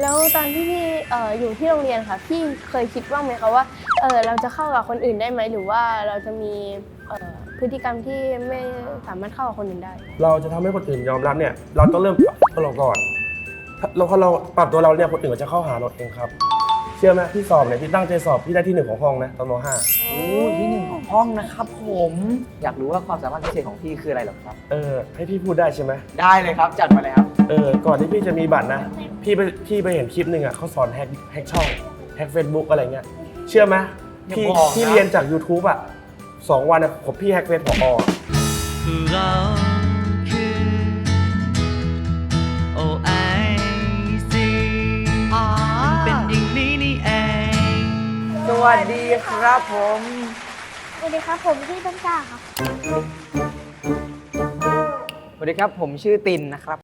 แล้วตอนที่พี่เอ่ออยู่ที่โรงเรียนค่ะ พี่เคยคิดบ้างไหมคะว่าเออเราจะเข้ากับคนอื่นได้ไหมหรือว่าเราจะมีเอ่อพฤติกรรมที่ไม่สามารถเข้ากับคนอื่นได้ เราจะทำให้คนอื่นยอมรับเนี่ย เราต้องเริ่มปรับตัวเราก่อนถ้าเราพอเราปรับตัวเราเนี่ยคนอื่นก็จะเข้าหาเราเองครับ เชื่อไหมพี่สอบเนี่ยพี่ตั้งใจสอบพี่ได้ที่หนึ่งของห้องนะตอนมห้าโอ้ที่หนึ่งของห้องนะครับผม อยากรู้ว่าความสามารถพิเศษของพี่คืออะไรเหรอครับ เออให้พี่พูดได้ใช่ไหมได้เลยครับ จัดมาเลยครับ เออก่อนที่พี่จะมีบัตรนะ พี่ไปพี่ไปเห็นคลิปหนึ่งอะเขาสอนแฮกแฮกช่องแฮกเฟซบุ๊กอะไรเงี้ย เชื่อไหมพี่อย่าบอกนะ พี่เรียนจาก YouTube อะสองวันอะผมพี่แฮกเฟซผอเราคือ OIC เป็นอย่างนี้นี่เอง สวัสดีครับผม สวัสดีครับผมชื่อต้นกล้าครับส วัสดีครับ ผมชื่อตินนะครับ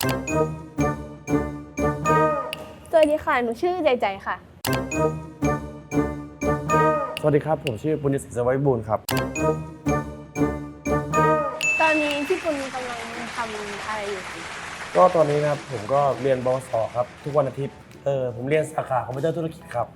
สวัสดีค่ะ หนูชื่อใจใจค่ะ สวัสดีครับ ผมชื่อปุญญศิษย์สวัยบูลย์ครับ ตอนนี้พี่ปุณกำลังทำอะไรอยู่คะก็ตอนนี้นะครับผมก็เรียนบสครับ ทุกวันอาทิตย์เออผมเรียนสาขาคอมพิวเตอร์ธุรกิจครับ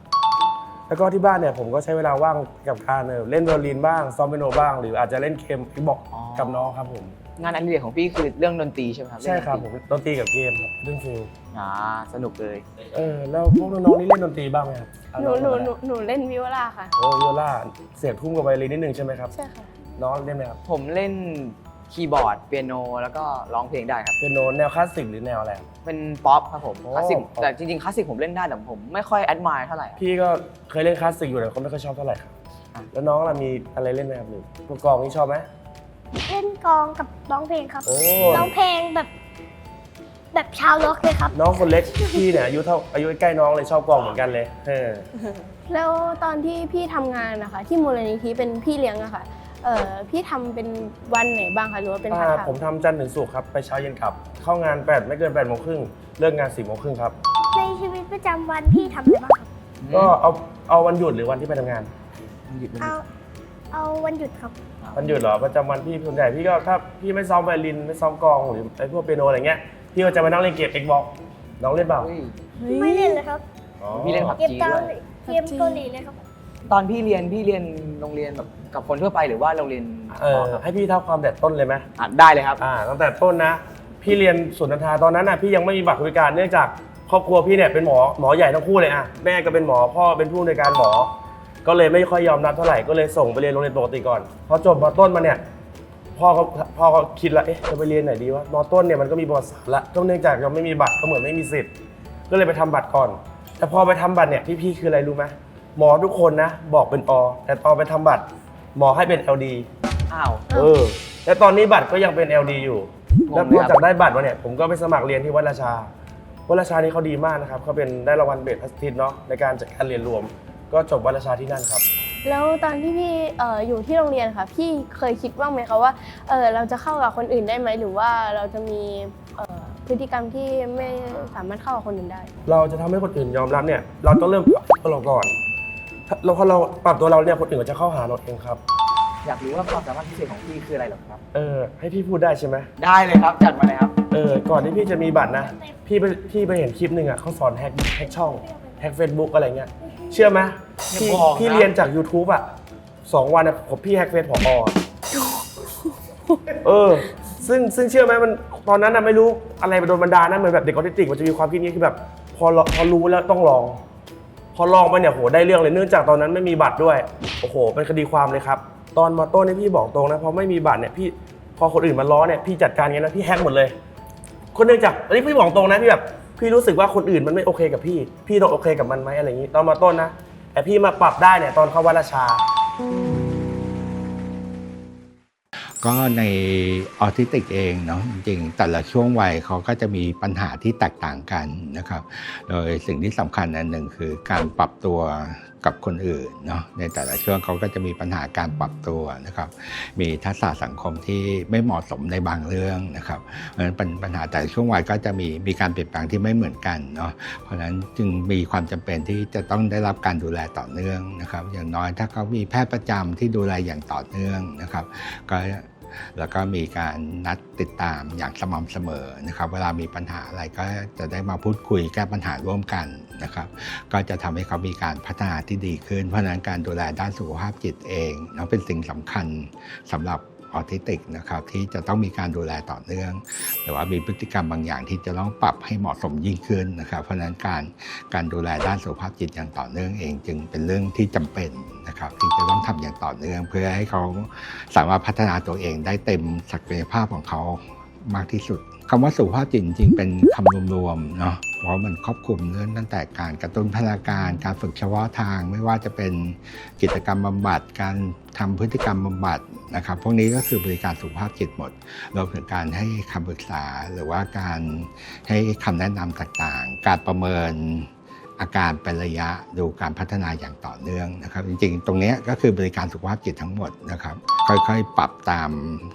แล้วก็ที่บ้านเนี่ยผมก็ใช้เวลาว่างกับการเออเล่นไวโอลินบ้างซ้อมเปียโนบ้าง หรืออาจจะเล่นเกมอีบอกอ๋อกับน้องครับผม งานอดิเรกของพี่คือเรื่องดนตรีใช่ไหมครับใช่ครับผเล่นมดนตรีกับเกมครับเรื่องฟิลอ่าสนุกเลย เออแล้วพวกน้องๆนี่เล่นดนตรีบ้างไหมครับเอาหนูหนูองหนูหนูเล่นวิโอลาค่ะโอ้วิโอลาเสียงทุ่มกับไวโอลินนิดนึงใช่ไหมครับใช่ค่ะน้องเล่นไหมครับผมเล่นคีย์บอร์ดเปียโนแล้วก็ร้องเพลงได้ครับเป็นโนแนวคลาสสิกหรือแนวอะไรครับเป็นป๊อปครับผมโอ้คลาสสิกแต่จริงๆคลาสสิกผมเล่นได้แต่ผมไม่ค่อยแอดมายเท่าไหร่พี่ก็เคยเล่นคลาสสิกอยู่แต่ก็ไม่ค่อยชอบเท่าไหร่ครับอะแล้วน้องล่ะมีอะไรเล่นไหมครับหรือพวกกลองนี่ชอบไหม เล่นกลองกับร้องเพลงครับโอ้ ร้องเพลงแบบแบบชาวล็อกเลยครับ น้องคนเล็กพี่เนี่ยอายุเท่าอายุใกล้น้องเลยชอบกลองเหมือนกันเลยเออแล้วตอนที่พี่ทำงานนะคะ ที่มูลนิธิเป็นพี่เลี้ยงอะค่ะเอ่อพี่ทำเป็นวันไหนบ้างคะหรือว่าเป็นพาอ่าร์ทไทผมม์ทำจันทร์ถึงศุกร์ครับไปเช้าเย็นกลับ เข้างาน8ไม่เกิน8โมงครึ่งเลิกงาน4โมงครึ่งครับ ในชีวิตประจำวันพี่ทำอะไรบ้างครับก็เอาเอาวันหยุดหรือวันที่ไปทำงานมันหยุดมันหเอายุดเอาวันหยุดครับ วันหยุดเหรอประจำวันพี่ส่วนใหญ่พี่ก็ถ้าพี่ไม่ซ้อมไวโอลินไม่ซ้อมกลองหรือไอ้พวกเปียโนอะไรเงี้ยพี่ก็จะมานั่งเล่นเกม Xbox น้องเล่นเปล่าเฮ้ยไม่เล่นเลยครับอ๋อพี่เล่นผับเกมเกาหลีเกมเกาหลีเลยครับตอนพี่เรียนพี่เรียนโรงเรียนแบบกับคนทั่วไปหรือว่าโรงเรียนเออให้พี่เท่าความแต่ต้นเลยไหมอะได้เลยครับอ่าตั้งแต่ต้นนะ พี่เรียนสุนทรตอนนั้นนะพี่ยังไม่มีบัตรคนพิการเนื่องจากครอบครัวพี่เนี่ยเป็นหมอหมอใหญ่ทั้งคู่เลยอะแม่ก็เป็นหมอพ่อเป็นผู้ในวยการหมอ ก็เลยไม่ค่อยยอมรับเท่าไหร่ก็เลยส่งไปเรียนโรงเรียนปกติก่อนพอจบมต้นมาเนี่ยพ่อก็พ่อก็คิดละเอ๊ะจะไปเรียนไหนดีวะมต้นเนี่ยมันก็มีประวัติศาสตร์ละก็เนื่องจากยังไม่มีบัตรก็เหมือนไม่มีสิทธิ์ ก็เลยไปทำบัตรก่อน แต่พอไปทำบัตรเนี่ยพี่ๆคืออะไรรู้ไหมหมอทุกคนนะบอกเป็นอแต่ตอนไปทำบัตรหมอให้เป็น LD อ้าวเออแล้วตอนนี้บัตรก็ยังเป็น LD อยู่งงแล้วไหพมอครับจากได้บัตรมาเนี่ยผมก็ไปสมัครเรียนที่วัดราชาวัดราชานี่เขาดีมากนะครับเขาเป็นได้รางวัลเบสพัสติสเนาะในการจัดการเรียนรวม ก็จบวัดราชาที่นั่นครับ แล้วตอนที่พี่เอ่ออยู่ที่โรงเรียนค่ะ พี่เคยคิดบ้างไหมคะว่าเออเราจะเข้ากับคนอื่นได้ไหมหรือว่าเราจะมีเอ่อพฤติกรรมที่ไม่สามารถเข้ากับคนอื่นได้ เราจะทำให้คนอื่นยอมรับเนี่ย เราต้องเริ่มปรับตัวเราก่อนถ้าเราพอเราปรับตัวเราเนี่ยคนอื่นก็จะเข้าหาเราเองครับ อยากรู้ว่าความสามารถพิเศษของพี่คืออะไรเหรอครับ เออให้พี่พูดได้ใช่ไหมได้เลยครับ จัดมาเลยครับ เออก่อนที่พี่จะมีบัตรนะพี่ไปพี่ไปเห็นคลิปหนึ่งอะเขาสอนแฮกแฮกช่องแฮกเฟซบุ๊กอะไรเงี้ยเชื่อไหม พี่อย่าบอกนะ พี่เรียนจาก YouTube อะสองวันอะผมพี่แฮกเฟซผออะเออ ซึ่งซึ่งเชื่อไหมมันตอนนั้นน่ะไม่รู้อะไรไปโดนบันดาลนะเหมือนแบบเด็กออทิสติกมันจะมีความคิดนี้คือแบบ พอลพอรู้แล้วต้องลอง พอลองไปเนี่ยโหได้เรื่องเลยเนื่องจากตอนนั้นไม่มีบัตรด้วยโอ้โหเป็นคดีความเลยครับ ตอนมาต้นเนี่ยพี่บอกตรงนะพอไม่มีบัตรเนี่ยพี่พอคนอื่นมาล้อเนี่ยพี่จัดการงั้นนะพี่แฮกหมดเลย คนเนื่องจากอันนี้พี่บอกตรงนะพี่แบบพี่รู้สึกว่าคนอื่นมันไม่โอเคกับพี่ พี่ต้องโอเคกับมันไหมอะไรอย่างนี้ ตอนมาต้นนะ แต่พี่มาปรับได้เนี่ยตอนเข้าวัดราชา ก็ในออทิสติกเองเนาะจริงๆแต่ละช่วงวัยเขาก็จะมีปัญหาที่แตกต่างกันนะครับ โดยสิ่งที่สำคัญอันหนึ่งคือการปรับตัว กับคนอื่นเนาะในแต่ละช่วงเขาก็จะมีปัญหาการปรับตัวนะครับ มีทักษะสังคมที่ไม่เหมาะสมในบางเรื่องนะครับเพราะฉะนั้นปัญหาแต่ช่วงวัยก็จะมีมีการเปลี่ยนแปลงที่ไม่เหมือนกันเนาะเพราะฉะนั้นจึงมีความจำเป็นที่จะต้องได้รับการดูแลต่อเนื่องนะครับ อย่างน้อยถ้าเขามีแพทย์ประจำที่ดูแลอย่างต่อเนื่องนะครับ ก็ แล้วก็มีการนัดติดตามอย่างสม่ำเสมอนะครับ เวลามีปัญหาอะไรก็จะได้มาพูดคุยแก้ปัญหาร่วมกันนะครับ ก็จะทำให้เขามีการพัฒนาที่ดีขึ้น เพราะนั้นการดูแลด้านสุขภาพจิตเองเนาะเป็นสิ่งสำคัญสำหรับ ออทิสติกนะครับที่จะต้องมีการดูแลต่อเนื่อง แต่ว่ามีพฤติกรรมบางอย่างที่จะต้องปรับให้เหมาะสมยิ่งขึ้นนะครับ เพราะฉะนั้นการการดูแลด้านสุขภาพจิตอย่างต่อเนื่องเอง จึงเป็นเรื่องที่จำเป็นนะครับที่จะต้องทำอย่างต่อเนื่อง เพื่อให้เขาสามารถพัฒนาตัวเองได้เต็มศักยภาพของเขามากที่สุด คำว่าสุขภาพจิตจริงๆเป็นคำรวมๆเนาะเพราะมันครอบคลุมเรื่องตั้งแต่การกระตุ้นพลังการการฝึกเฉพาะทางไม่ว่าจะเป็นกิจกรรมบำบัดการทำพฤติกรรมบำบัดนะครับพวกนี้ก็คือบริการสุขภาพจิตหมดรวมถึงการให้คำปรึกษาหรือว่าการให้คำแนะนำต่างๆ การประเมิน อาการเป็นระยะดูการพัฒนาอย่างต่อเนื่องนะครับ จริงๆ ตรงนี้ก็คือบริการสุขภาพจิตทั้งหมดนะครับ ค่อยๆ ปรับตาม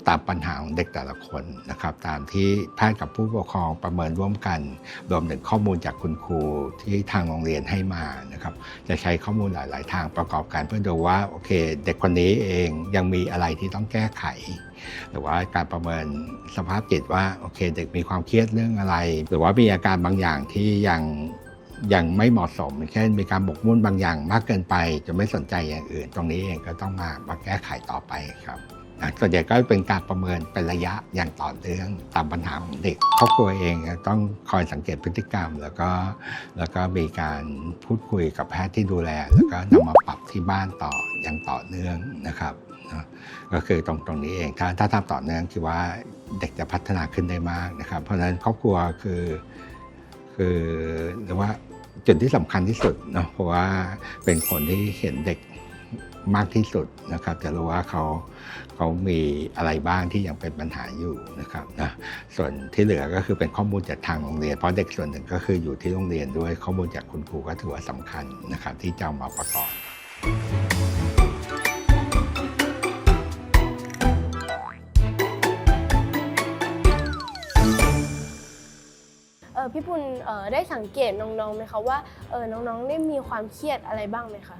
ตามปัญหาของเด็กแต่ละคนนะครับ ตามที่แพทย์กับผู้ปกครองประเมินร่วมกันรวมถึงข้อมูลจากคุณครูที่ทางโรงเรียนให้มานะครับ จะใช้ข้อมูลหลาย ๆ ทางประกอบกันเพื่อดูว่าโอเค เด็กคนนี้เองยังมีอะไรที่ต้องแก้ไขหรือว่าการประเมินสภาพจิตว่าโอเค เด็กมีความเครียดเรื่องอะไร หรือว่ามีอาการบางอย่างที่ยัง ยังไม่เหมาะสมเช่นมีการบกมุ่นบางอย่างมากเกินไป จะไม่สนใจอย่างอื่น ตรงนี้เองก็ต้องมามาแก้ไขต่อไปครับนะส่วนใหญ่ก็เป็นการประเมินเป็นระยะอย่างต่อเนื่องตามปัญหาของเด็กครอบครัวเองต้องคอยสังเกตพฤติกรรม แล้วก็แล้วก็มีการพูดคุยกับแพทย์ที่ดูแล แล้วก็นำมาปรับที่บ้านต่ออย่างต่อเนื่องนะครับนะก็คือตรงตรงนี้เองถ้าถ้าทำต่อเนื่องคือว่าเด็กจะพัฒนาขึ้นได้มากนะครับ เพราะฉะนั้นครอบครัวคือคือเรียกว่า จุดที่สำคัญที่สุดเนาะเพราะว่าเป็นคนที่เห็นเด็กมากที่สุดนะครับ จะรู้ว่าเขาเขามีอะไรบ้างที่ยังเป็นปัญหาอยู่นะครับนะส่วนที่เหลือก็คือเป็นข้อมูลจากทางโรงเรียน เพราะเด็กส่วนหนึ่งก็คืออยู่ที่โรงเรียนด้วยข้อมูลจากคุณครูก็ถือว่าสำคัญนะครับ ที่จะมาประกอบ พี่ปุณเออได้สังเกตน้องๆไหมคะว่าเออน้องๆได้มีความเครียดอะไรบ้างไหมคะ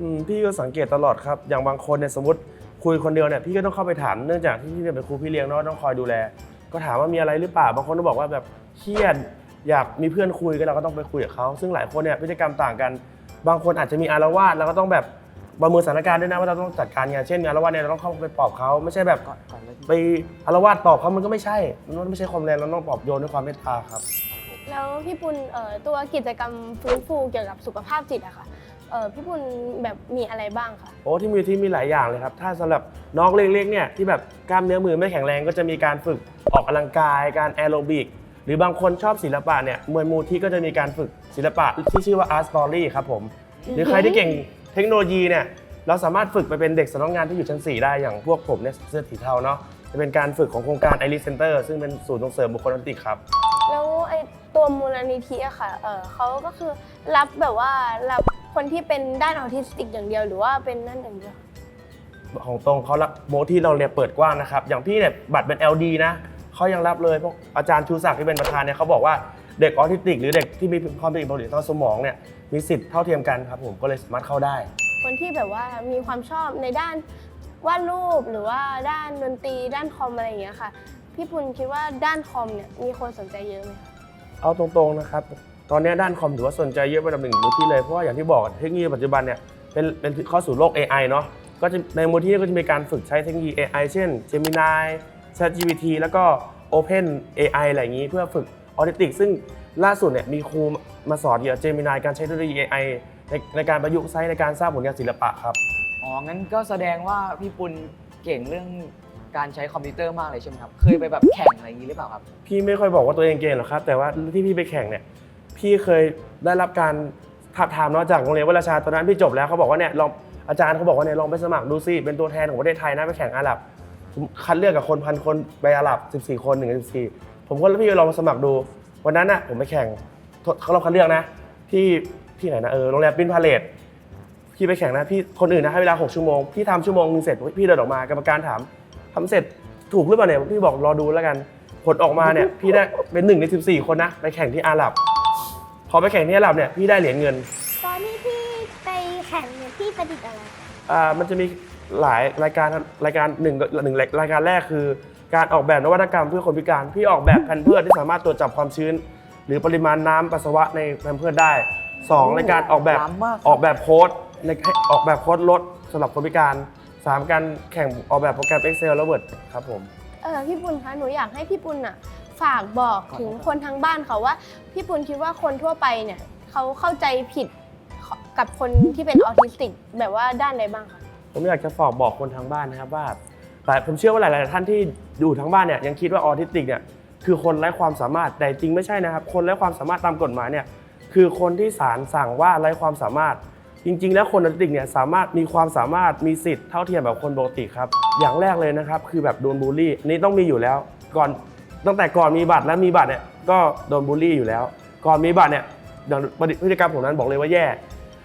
อืมพี่ก็สังเกตตลอดครับ อย่างบางคนเนี่ยสมมติคุยคนเดียวเนี่ยพี่ก็ต้องเข้าไปถามเนื่องจากที่พี่เนี่ยเป็นครูพี่เลี้ยงเนาะต้องคอยดูแล ก็ถามว่ามีอะไรหรือเปล่าบางคนก็บอกว่าแบบเครียดอยากมีเพื่อนคุยก็เราก็ต้องไปคุยกับเขาซึ่งหลายคนเนี่ยพฤติกรรมต่างกัน บางคนอาจจะมีอารวาสแล้วก็ต้องแบบประเมินสถานการณ์ด้วยนะว่าเราต้องจัดการไงเช่นมีอารวาสเนี่ยเราต้องเข้าไปปลอบเขาไม่ใช่แบบก่อนก่อนเลยไปอารวาสปลอบเขามันก็ไม่ใช่มันไม่ใช่ความแรงเราต้องปลอบโยนด้วยความเมตตาครับ แล้วพี่ปุณเอ่อตัวกิจกรรมฟื้นฟูเกี่ยวกับสุขภาพจิตอะค่ะเอ่อพี่ปุณแบบมีอะไรบ้างคะโอ้ที่มีที่มีหลายอย่างเลยครับ ถ้าสำหรับน้องเล็กๆเนี่ยที่แบบกล้ามเนื้อมือไม่แข็งแรงก็จะมีการฝึกออกกำลังกายการแอโรบิกหรือบางคนชอบศิลปะเนี่ยมวยมูที่ก็จะมีการฝึกศิลปะที่ชื่อว่า Art Story ครับผม หรือใครที่เก่งเทคโนโลยีเนี่ยเราสามารถฝึกไปเป็นเด็กสำนักงานที่อยู่ชั้น 4 ได้อย่างพวกผมเนี่ยเสื้อสีเทาเนาะจะเป็นการฝึกของโครงการ i r i s Center ซึ่งเป็นศูนย์ส่งเสริมบุคคลออทิสติกครับ แล้วไอ้ ตัวมูลนิธิอะค่ะ เออเขาก็คือรับแบบว่ารับคนที่เป็นด้านออทิสติกอย่างเดียวหรือว่าเป็นนั่นอย่างเดียว ของตรงเขารับโมที่เราเนี่ยเปิดกว้างนะครับ อย่างพี่เนี่ยบัตรเป็น LD นะเขายังรับเลยพวกอาจารย์ชูศักดิ์ที่เป็นประธานเนี่ยเขาบอกว่าเด็กออทิสติก หรือเด็กที่มีความผิดปกติทางสมองเนี่ยมีสิทธิ์เท่าเทียมกันครับผมก็เลยสามารถเข้าได้ คนที่แบบว่ามีความชอบในด้านวาดรูปหรือว่าด้านดนตรีด้านคอมอะไรอย่างเงี้ยค่ะ พี่ปุณคิดว่าด้านคอมเนี่ยมีคนสนใจเยอะไหมคะ เอาตรงๆนะครับ ตอนนี้ด้านคอมถือว่าสนใจเยอะเป็นอันดับหนึ่งมูลที่เลย เพราะว่าอย่างที่บอกเทคโนโลยีปัจจุบันเนี่ยเป็นเป็นเข้าสู่โลก AI เนาะก็จะในมูลที่ก็จะมีการฝึกใช้เทคโนโลยี AI เช่น Gemini ChatGPT แล้วก็ Open AI อะไรอย่างนี้เพื่อฝึกออทิสติกซึ่งล่าสุดเนี่ยมีครูมาสอนเกี่ยวกับ Gemini การใช้เทคโนโลยี AI ในในการประยุกต์ใช้ในการสร้างผลงานศิลปะครับ อ๋อ งั้นก็แสดงว่าพี่ปุณเก่งเรื่อง การใช้คอมพิวเตอร์มากเลยใช่ไหมครับ เคยไปแบบแข่งอะไรอย่างนี้หรือเปล่าครับ พี่ไม่ค่อยบอกว่าตัวเองเก่งหรอกครับ แต่ว่าที่พี่ไปแข่งเนี่ย พี่เคยได้รับการท้าบทามเนอกจากโรงเรียนวราชาตอนนั้นพี่จบแล้วเขาบอกว่าเนี่ยลองอาจารย์เขาบอกว่าเนี่ยลองไปสมัครดูสิเป็นตัวแทนของประเทศไทยนะไปแข่งอาหรับคัดเลือกกับคนพันคนไปอาหรับ 14 คน1นึ่ง14ผมก็พี่ลองมาสมัครดู วันนั้นน่ะผมไปแข่งเขาลองคัดเลือกนะ ที่ที่ไหนนะเออโรงแรมบินพาเลตพี่ไปแข่งนะพี่คนอื่นนะให้เวลา 6 ชั่วโมงพี่ทำชั่วโมงนึงเสร็จพี่เดินออกมากรรมการถาม ทำเสร็จถูกหรือเปล่าเนี่ยพี่บอกรอดูแล้วกัน ผลออกมาเนี่ยพี่ได้เป็นหนึ่งใน 14 คนนะไปแข่งที่อาหรับ พอไปแข่งที่อาหรับเนี่ยพี่ได้เหรียญเงินตอนที่พี่ไปแข่งเนี่ยพี่ประดิษฐ์อะไร อ่ามันจะมีหลายรายการรายการหนึ่งหนึ่งรายการแรกคือ การออกแบบนวัตกรรมเพื่อคนพิการ พี่ออกแบบแพนเพิร์ดที่สามารถตรวจจับความชื้น หรือปริมาณน้ำปัสสาวะในแพนเพิร์ดได้สองในการออกแบบล้ำมากครับ ออกแบบโค้ดในให้ออกแบบโค้ดรถสำหรับคนพิการ สามการแข่งออกแบบโปรแกรม Excel และ Word ครับผม เออพี่ปุณคะหนูอยากให้พี่ปุณอะฝากบอกถึงคนทางบ้านเขาว่า พี่ปุณคิดว่าคนทั่วไปเนี่ยเขาเข้าใจผิดกับคนที่เป็นออทิสติกแบบว่าด้านใดบ้างคะผมอยากจะฝากบอกคนทางบ้านนะครับว่าหลายผมเชื่อว่าหลาย ๆ ท่านที่ดูทางบ้านเนี่ยยังคิดว่าออทิสติกเนี่ยคือคนไร้ความสามารถแต่จริงไม่ใช่นะครับ คนไร้ความสามารถตามกฎหมายเนี่ยคือคนที่ศาลสั่งว่าไร้ความสามารถ จริง ๆ แล้วคนออทิสติกเนี่ยสามารถมีความสามารถมีสิทธิ์เท่าเทียมแบบคนปกติครับ อย่างแรกเลยนะครับ คือแบบโดนบูลลี่อันนี่ต้องมีอยู่แล้ว ก่อนตั้งแต่ก่อนมีบัตรและมีบัตรเนี่ยก็โดนบูลลี่อยู่แล้ว ก่อนมีบัตรเนี่ยอย่างพฤติกรรมผมนั้นบอกเลยว่าแย่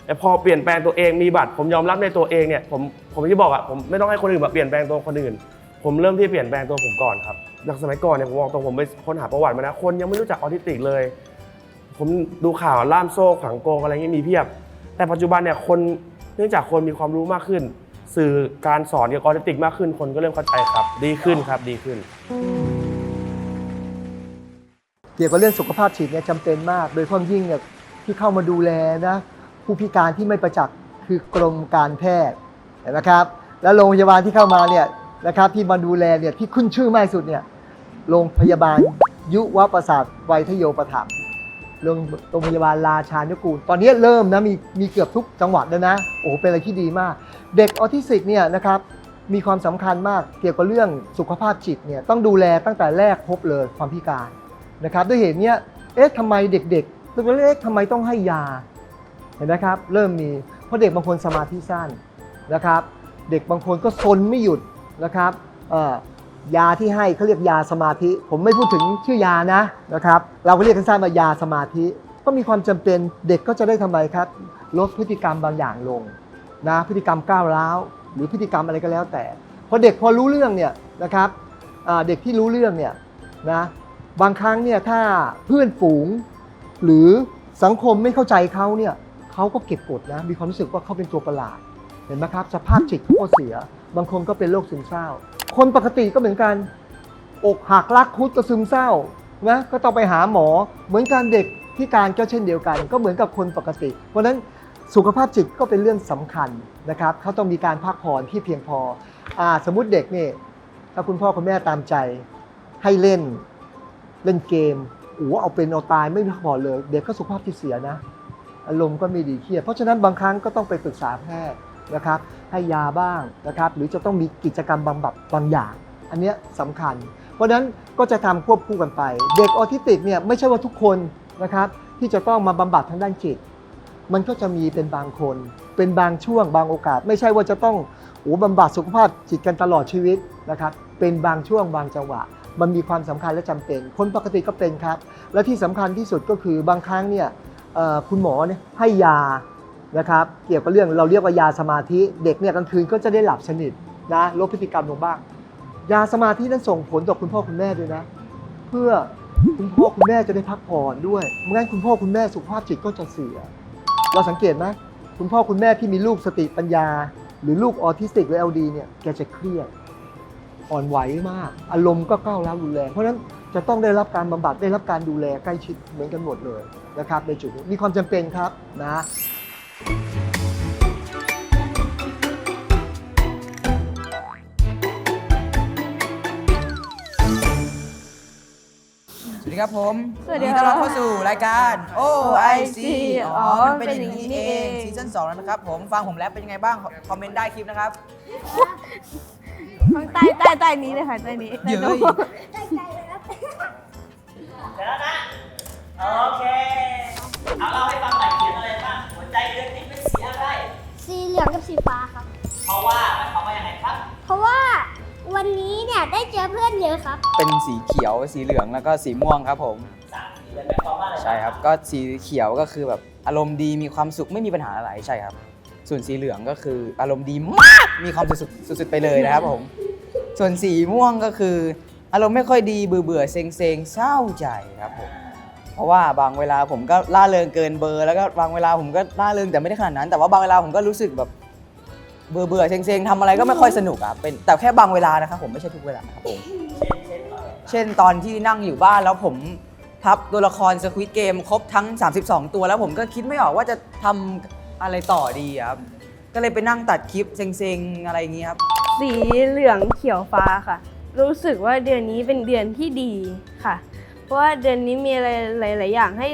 แต่พอเปลี่ยนแปลงตัวเองมีบัตร ผมยอมรับในตัวเองเนี่ยผมผมที่บอกอะผมไม่ต้องให้คนอื่นมาเปลี่ยนแปลงตัวคนอื่น ผมเริ่มที่เปลี่ยนแปลงตัวผมก่อนครับจากสมัยก่อนเนี่ยผมบอกตรงผมไปค้นหาประวัติมานะคนยังไม่รู้จักออทิสติกเลย ผมดูข่าวล่ามโซ่ขังโกงอะไรเงี้ยมีเพียบ แต่ปัจจุบันเนี่ยคนเนื่องจากคนมีความรู้มากขึ้น สื่อการสอนเกี่ยวกับออทิสติกมากขึ้น คนก็เริ่มเข้าใจครับ ดีขึ้นครับดีขึ้น เกี่ยวกับเรื่องสุขภาพจิตเนี่ยจำเป็นมาก โดยเฉพาะยิ่งเนี่ยที่เข้ามาดูแลนะผู้พิการที่ไม่ประจักษ์คือกรมการแพทย์เห็นะครับ แล้วโรงพยาบาลที่เข้ามาเนี่ยนะครับที่มาดูแลเนี่ยที่ขึ้นชื่อมากสุดเนี่ยโรงพยาบาลยุวประสาทไวทโยประถม โรงโรงพยาบาลราชานุกูล ตอนนี้เริ่มนะมีมีเกือบทุกจังหวัดแล้วนะ โอ้โหเป็นอะไรที่ดีมาก เด็กออทิสติกเนี่ยนะครับมีความสำคัญมากเกี่ยวกับเรื่องสุขภาพจิตเนี่ยต้องดูแลตั้งแต่แรกพบเลยความพิการนะครับด้วยเหตุเนี้ยเอ๊ะทำไมเด็กๆตัวเล็กๆทำไมต้องให้ยาเห็นไหมครับเริ่มมีเพราะเด็กบางคนสมาธิสั้นนะครับ เด็กบางคนก็ซนไม่หยุดนะครับเอ่อ ยาที่ให้เขาเรียกยาสมาธิ ผมไม่พูดถึงชื่อยานะนะครับ เราก็เรียกกันสั้นว่ายาสมาธิ ก็มีความจำเป็นเด็กก็จะได้ทำไมครับ ลดพฤติกรรมบางอย่างลงนะพฤติกรรมก้าวร้าว หรือพฤติกรรมอะไรก็แล้วแต่พอเด็กพอรู้เรื่องเนี่ยนะครับเด็กที่รู้เรื่องเนี่ยนะบางครั้งเนี่ยถ้าเพื่อนฝูง หรือสังคมไม่เข้าใจเขาเนี่ยเขาก็เก็บกดนะมีความรู้สึกว่าเขาเป็นตัวประหลาดเห็นไหมครับสภาพจิตเขาก็เสีย บางคนก็เป็นโรคซึมเศร้า คนปกติก็เหมือนกันอกหักรักคุดก็ซึมเศร้านะก็ต้องไปหาหมอเหมือนกันเด็กพิการก็เช่นเดียวกัน ก็เหมือนกับคนปกติ เพราะนั้นสุขภาพจิตก็เป็นเรื่องสำคัญนะครับเขาต้องมีการพักผ่อนที่เพียงพออสมมติเด็กเนี่ยถ้าคุณพ่อคุณแม่ตามใจ ให้เล่นเล่นเกมโอ้โหเอาเป็นเอาตายไม่มีพอเลย เด็กก็สุขภาพจิตเสียนะ อารมณ์ก็ไม่ดีเครียดเพราะฉะนั้นบางครั้งก็ต้องไปปรึกษาแพทย์นะครับ ให้ยาบ้างนะครับหรือจะต้องมีกิจกรรมบำบัดบางอย่าง อันนี้สำคัญ เพราะฉะนั้นก็จะทำควบคู่กันไป เด็กออทิสติกเนี่ยไม่ใช่ว่าทุกคนนะครับที่จะต้องมาบำบัดทางด้านจิต มันก็จะมีเป็นบางคน เป็นบางช่วงบางโอกาส ไม่ใช่ว่าจะต้องโอ้บำบัดสุขภาพจิตกันตลอดชีวิตนะครับเป็นบางช่วงบางจังหวะ มันมีความสำคัญและจำเป็น คนปกติก็เป็นครับ และที่สำคัญที่สุดก็คือบางครั้งเนี่ยคุณหมอเนี่ยให้ยา นะครับ เกี่ยวกับเรื่องเราเรียกว่ายาสมาธิ เด็กเนี่ยกลางคืนก็จะได้หลับสนิทนะลดพฤติกรรมลงบ้าง ยาสมาธินั้นส่งผลต่อคุณพ่อคุณแม่ด้วยนะ เพื่อคุณพ่อคุณแม่จะได้พักผ่อนด้วยไม่งั้นคุณพ่อคุณแม่สุขภาพจิตก็จะเสีย เราสังเกตไหมคุณพ่อคุณแม่ที่มีลูกสติปัญญา หรือลูกออทิสติกหรือ LD เนี่ยแกจะเครียดอ่อนไหวมาก อารมณ์ก็ก้าวร้าวรุนแรงเพราะฉะนั้นจะต้องได้รับการบำบัดได้รับการดูแลใกล้ชิดเหมือนกันหมดเลยนะครับในจุดนี้มีความจำเป็นครับนะ สวัสดีครับผมสวัสดียินคต้รัอบนรับเข้าสู่รายการ OIC อ๋อ มันเป็นเป็นออย่าย่างงนี้นี้นี่เอเองงซีซั่น2แล้วนะครับผม ฟังผมแรปเป็นยังไงบ้าง คอมเมนต์ได้คลิปนะครับ ข้างใต้ใต้ใต้นี้เลยค่ะใต้นี้เยอะใต้โน้ตโอเค เอาเล่าให้ฟังหน่อย ใจเดือนนี้เป็นสีอะไร สีเหลืองกับสีฟ้าครับ เพราะว่าหมายความว่ายังไงครับ เพราะว่าวันนี้เนี่ยได้เจอเพื่อนเยอะครับ เป็นสีเขียว สีเหลืองแล้วก็สีม่วงครับผม สามสีเลยหมายความว่าอะไรใช่ครับ ก็สีเขียวก็คือแบบอารมณ์ดีมีความสุขไม่มีปัญหาอะไรใช่ครับ ส่วนสีเหลืองก็คืออารมณ์ดีมากมีความสุขสุดๆไปเลยนะครับผม ส่วนสีม่วงก็คือ อารมณ์ไม่ค่อยดีเบื่อเบื่อๆเซ็งเซ็งๆเศร้าใจครับผม เพราะว่าบางเวลาผมก็ล่าเริงเกินเบอร์ แล้วก็บางเวลาผมก็ล่าเริงแต่ไม่ได้ขนาดนั้น แต่ว่าบางเวลาผมก็รู้สึกแบบเบื่อเบื่อๆเซ็งๆทำอะไรก็ไม่ค่อยสนุกอะเป็นแต่แค่บางเวลานะครับผมไม่ใช่ทุกเวลานะครับผมเช่นตอนที่นั่งอยู่บ้านแล้วผมพับตัวละครสควิตเกมครบทั้ง 32 ตัวแล้วผมก็คิดไม่ออกว่าจะทำอะไรต่อดีครับก็เลยไปนั่งตัดคลิปเซ็งๆอะไรอย่างงี้ยครับสีเหลืองเขียวฟ้าค่ะ รู้สึกว่าเดือนนี้เป็นเดือนที่ดีค่ะ ราะว่าเดือนนี้มีอะไรหลาย ๆ อย่างให้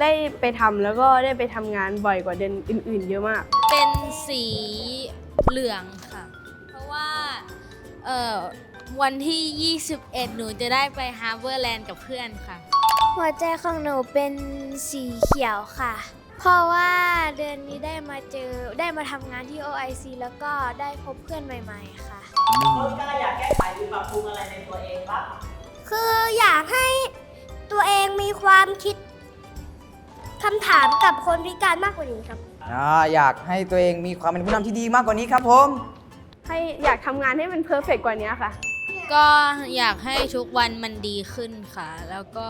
ได้ไปทำแล้วก็ได้ไปทำงานบ่อยกว่าเดือนอื่น ๆ เยอะมาก เป็นสีเหลืองค่ะ เพราะว่าเอ่อวันที่ 21 หนูจะได้ไปฮาร์เบอร์แลนด์กับเพื่อนค่ะ หัวใจของหนูเป็นสีเขียวค่ะ เพราะว่าเดือนนี้ได้มาเจอได้มาทำงานที่ OIC แล้วก็ได้พบเพื่อนใหม่ๆค่ะต้นกล้าอยากแก้ไขหรือปรับปรุงอะไรในตัวเองบ้าง คืออยากให้ ตัวเองมีความคิดคำถามกับคนพิการมากกว่านี้ครับ อ่าอยากให้ตัวเองมีความเป็นผู้นำที่ดีมากกว่านี้ครับผม ให้อยากทำงานให้มันเพอร์เฟกกว่านี้ค่ะ ก็อยากให้ทุกวันมันดีขึ้นค่ะ แล้วก็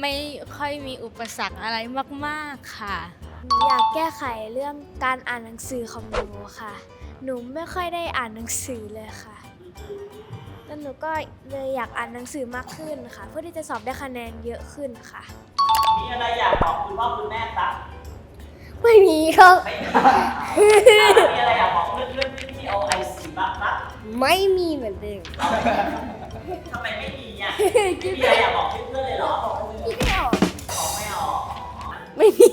ไม่ค่อยมีอุปสรรคอะไรมาก ๆ ค่ะ อยากแก้ไขเรื่องการอ่านหนังสือของหนูค่ะ หนูไม่ค่อยได้อ่านหนังสือเลยค่ะ แล้วหนูก็เลยอยากอ่านหนังสือมากขึ้นค่ะ เพื่อที่จะสอบได้คะแนนเยอะขึ้นค่ะ มีอะไรอยากบอกคุณพ่อคุณแม่ครับไม่มีครับ ไม่มีอะมีอะไรอยากบอกเพื่อนๆที่ OIC บ้างครับไม่มีเหมือนเดิมทำไมไม่มีอะไม่มีอะไรอยากบอกเพื่อนๆเลยเหรอพี่ไม่ออกบอกไม่ออก ไม่มี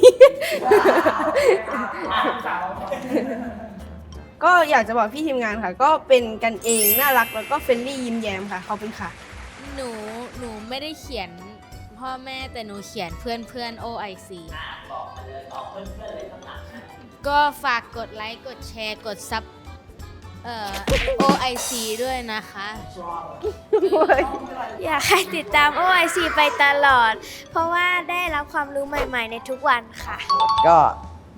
อะสาว ก็อยากจะบอกพี่ทีมงานค่ะ ก็เป็นกันเองน่ารักแล้วก็เฟรนลี่ยิ้มแย้มค่ะขอบคุณค่ะ หนูหนูไม่ได้เขียนพ่อแม่แต่หนูเขียนเพื่อนเพื่อน OIC อะบอกมาเลยบอกเพื่อนๆเลยคำถามก็ฝากกดไลค์กดแชร์กดซับเอ่อ OIC ด้วยนะคะ อยากให้ติดตาม OIC ไปตลอด เพราะว่าได้รับความรู้ใหม่ๆในทุกวันค่ะ ก็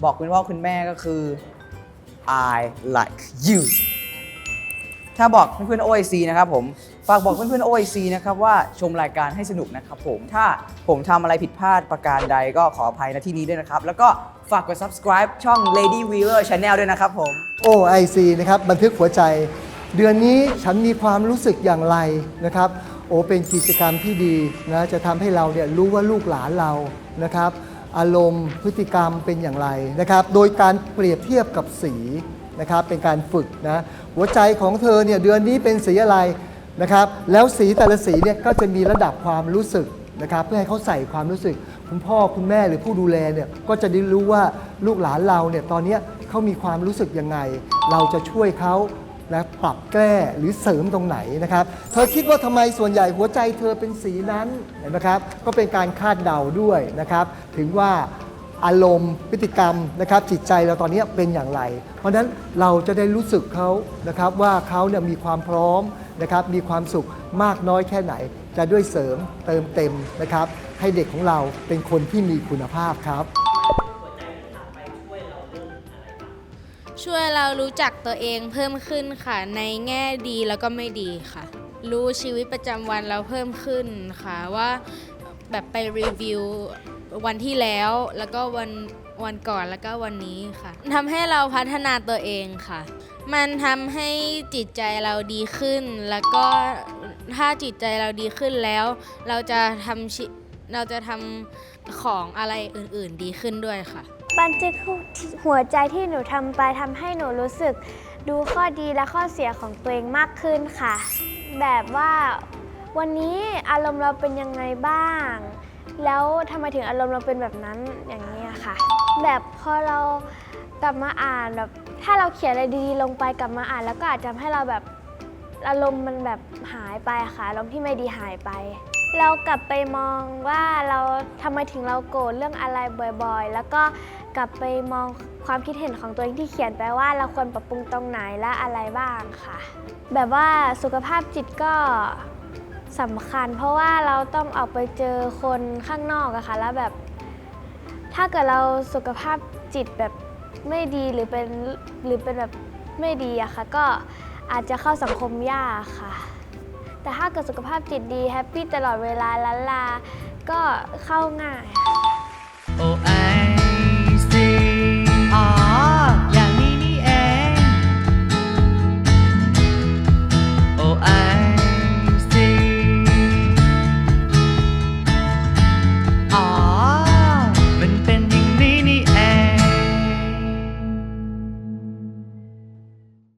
บอกคุณพ่อคุณแม่ก็คือ I like you ถ้าบอกเพื่อนๆ OIC นะครับผมฝากบอกเพื่อนๆ OIC นะครับว่าชมรายการให้สนุกนะครับผมถ้าผมทำอะไรผิดพลาดประการใดก็ขออภัยณที่นี้ด้วยนะครับ แล้วก็ฝากกด subscribe ช่อง Lady Weaver Channel ด้วยนะครับผม OIC นะครับบันทึกหัวใจ เดือนนี้ฉันมีความรู้สึกอย่างไรนะครับโอเป็นกิจกรรมที่ดีนะจะทำให้เราเนี่ยรู้ว่าลูกหลานเรานะครับ อารมณ์ พฤติกรรมเป็นอย่างไรนะครับ โดยการเปรียบเทียบกับสีนะครับ เป็นการฝึกนะ หัวใจของเธอเนี่ยเดือนนี้เป็นสีอะไรนะครับ แล้วสีแต่ละสีเนี่ยก็จะมีระดับความรู้สึกนะครับ เพื่อให้เขาใส่ความรู้สึก คุณพ่อคุณแม่หรือผู้ดูแลเนี่ยก็จะได้รู้ว่าลูกหลานเราเนี่ยตอนนี้เขามีความรู้สึกยังไง เราจะช่วยเขา นะปรับแก้หรือเสริมตรงไหนนะครับ เธอคิดว่าทำไมส่วนใหญ่หัวใจเธอเป็นสีนั้นเห็นไหมครับ ก็เป็นการคาดเดาด้วยนะครับ ถึงว่าอารมณ์พฤติกรรมนะครับ จิตใจเราตอนนี้เป็นอย่างไร เพราะฉะนั้นเราจะได้รู้สึกเขานะครับว่าเขาเนี่ยมีความพร้อมนะครับ มีความสุขมากน้อยแค่ไหน จะด้วยเสริมเติมเต็มนะครับ ให้เด็กของเราเป็นคนที่มีคุณภาพครับ ช่วยเรารู้จักตัวเองเพิ่มขึ้นค่ะ ในแง่ดีแล้วก็ไม่ดีค่ะ รู้ชีวิตประจำวันเราเพิ่มขึ้นค่ะว่าแบบไปรีวิววันที่แล้วแล้วก็วันวันก่อนแล้วก็วันนี้ค่ะทำให้เราพัฒนาตัวเองค่ะ มันทำให้จิตใจเราดีขึ้น แล้วก็ถ้าจิตใจเราดีขึ้นแล้ว เราจะทำเราจะทำของอะไรอื่น ๆ ดีขึ้นด้วยค่ะ บันทึกหัวใจที่หนูทำไปทำให้หนูรู้สึก ดูข้อดีและข้อเสียของตัวเองมากขึ้นค่ะ แบบว่าวันนี้อารมณ์เราเป็นยังไงบ้าง แล้วทำไมถึงอารมณ์เราเป็นแบบนั้นอย่างนี้ค่ะ แบบพอเรากลับมาอ่านแบบถ้าเราเขียนอะไรดีๆลงไปกลับมาอ่าน แล้วก็อาจจะทำให้เราแบบอารมณ์มันแบบหายไปค่ะอารมณ์ที่ไม่ดีหายไป เรากลับไปมองว่าเราทำไมถึงเราโกรธเรื่องอะไรบ่อยๆ แล้วก็ กลับไปมองความคิดเห็นของตัวเองที่เขียนไปว่าเราควรปรับปรุงตรงไหนและอะไรบ้างค่ะ แบบว่าสุขภาพจิตก็สำคัญ เพราะว่าเราต้องออกไปเจอคนข้างนอกอะค่ะแล้วแบบ ถ้าเกิดเราสุขภาพจิตแบบไม่ดีหรือเป็นหรือเป็นแบบไม่ดีอะค่ะ ก็อาจจะเข้าสังคมยากค่ะ แต่ถ้าเกิดสุขภาพจิตดีแฮปปี้ตลอดเวลาล้านลา ก็เข้าง่ายค่ะ